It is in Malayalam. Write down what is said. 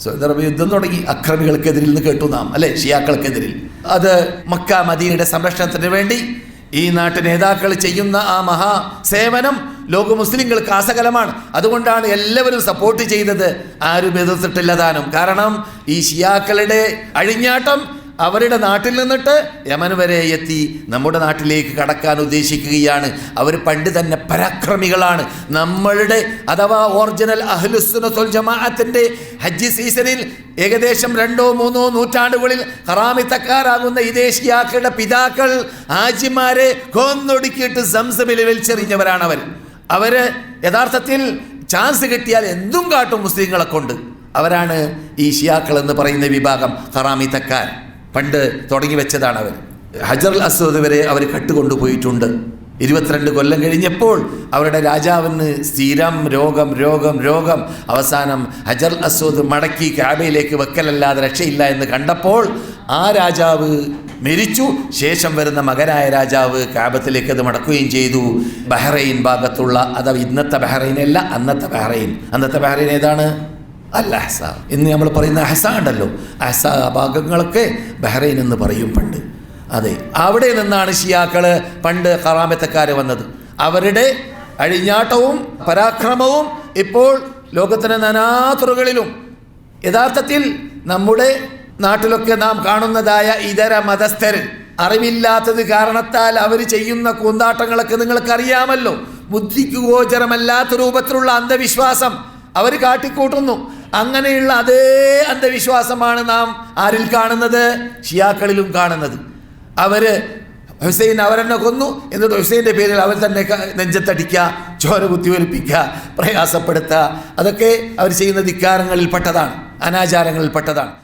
സൗദി അറേബ്യ യുദ്ധം തുടങ്ങി അക്രമികൾക്കെതിരിൽ നിന്ന് കേട്ടു നാം അല്ലെ? ഷിയാക്കൾക്കെതിരിൽ. അത് മക്ക മദീനയുടെ സംരക്ഷണത്തിന് വേണ്ടി ഈ നാട്ടു നേതാക്കൾ ചെയ്യുന്ന ആ മഹാ സേവനം ലോക മുസ്ലിങ്ങൾക്ക് ആസകലമാണ് അതുകൊണ്ടാണ് എല്ലാവരും സപ്പോർട്ട് ചെയ്തത്. ആരും എതിർത്തിട്ടില്ല താനും. കാരണം ഈ ഷിയാക്കളുടെ അഴിഞ്ഞാട്ടം അവരുടെ നാട്ടിൽ നിന്നിട്ട് യമൻ വരെ എത്തി. നമ്മുടെ നാട്ടിലേക്ക് കടക്കാൻ ഉദ്ദേശിക്കുകയാണ്. അവർ പണ്ട് തന്നെ പരാക്രമികളാണ്. നമ്മളുടെ അഥവാ ഒറിജിനൽ അഹ്ലുസുനത്തുൽ ജമാഅത്തിന്റെ ഹജ്ജ് സീസണിൽ ഏകദേശം രണ്ടോ മൂന്നോ നൂറ്റാണ്ടുകളിൽ ഹറാമിത്തക്കാരാകുന്ന ഇദേശിയാക്കളുടെ പിതാക്കൾ ഹാജിമാരെ കൊന്നൊടുക്കിയിട്ട് സംസമിൽ വലിച്ചെറിഞ്ഞവരാണ് അവർ അവർ യഥാർത്ഥത്തിൽ ചാൻസ് കിട്ടിയാൽ എന്തും കാട്ടും മുസ്ലിങ്ങളെ കൊണ്ട്. അവരാണ് ഈ ഷിയാക്കൾ എന്ന് പറയുന്ന വിഭാഗം ഹറാമിത്തക്കാർ. പണ്ട് തുടങ്ങി വെച്ചതാണ് അവർ ഹജർ അസ്വദ് വരെ അവർ കട്ടുകൊണ്ടുപോയിട്ടുണ്ട്. ഇരുപത്തിരണ്ട് കൊല്ലം കഴിഞ്ഞപ്പോൾ അവരുടെ രാജാവിന് സ്ഥിരം രോഗം രോഗം രോഗം. അവസാനം ഹജർ അസ്വദ് മടക്കി കാബയിലേക്ക് വെക്കലല്ലാതെ രക്ഷയില്ല എന്ന് കണ്ടപ്പോൾ ആ രാജാവ് മരിച്ചു. ശേഷം വരുന്ന മകനായ രാജാവ് കാബത്തിലേക്ക് അത് മടക്കുകയും ചെയ്തു. ബഹ്റൈൻ ഭാഗത്തുള്ള അഥവാ ഇന്നത്തെ ബഹ്റൈനല്ല അന്നത്തെ ബഹ്റൈൻ. അന്നത്തെ ബഹ്റൈൻ ഏതാണ്? അല്ല അഹ്സ ഇന്ന് നമ്മൾ പറയുന്ന അഹ്സ ഉണ്ടല്ലോ അഹ്സ ഭാഗങ്ങളൊക്കെ ബഹ്റൈൻ എന്ന് പറയും പണ്ട്. അതെ അവിടെ നിന്നാണ് ഷിയാക്കൾ പണ്ട് കറാമത്തക്കാർ വന്നത്. അവരുടെ അഴിഞ്ഞാട്ടവും പരാക്രമവും ഇപ്പോൾ ലോകത്തിന്റെ നാനാതുറകളിലും യഥാർത്ഥത്തിൽ നമ്മുടെ നാട്ടിലൊക്കെ നാം കാണുന്നതായ ഇതര മതസ്ഥർ അറിവില്ലാത്തത് കാരണത്താൽ അവർ ചെയ്യുന്ന കൂന്താട്ടങ്ങളൊക്കെ നിങ്ങൾക്കറിയാമല്ലോ. ബുദ്ധിക്ക് ഗോചരമല്ലാത്ത രൂപത്തിലുള്ള അന്ധവിശ്വാസം അവർ കാട്ടിക്കൂട്ടുന്നു. അങ്ങനെയുള്ള അതേ അന്ധവിശ്വാസമാണ് നാം ആരിൽ കാണുന്നത്? ഷിയാക്കളിലും കാണുന്നത്. അവർ ഹുസൈൻ അവരെന്നെ കൊന്നു എന്നിട്ട് ഹുസൈന്റെ പേരിൽ അവർ തന്നെ നെഞ്ചത്തടിക്കുക ചോര കുത്തിവലിപ്പിക്കുക പ്രയാസപ്പെടുത്തുക. അതൊക്കെ അവർ ചെയ്യുന്ന ധിക്കാരങ്ങളിൽ പെട്ടതാണ് അനാചാരങ്ങളിൽ പെട്ടതാണ്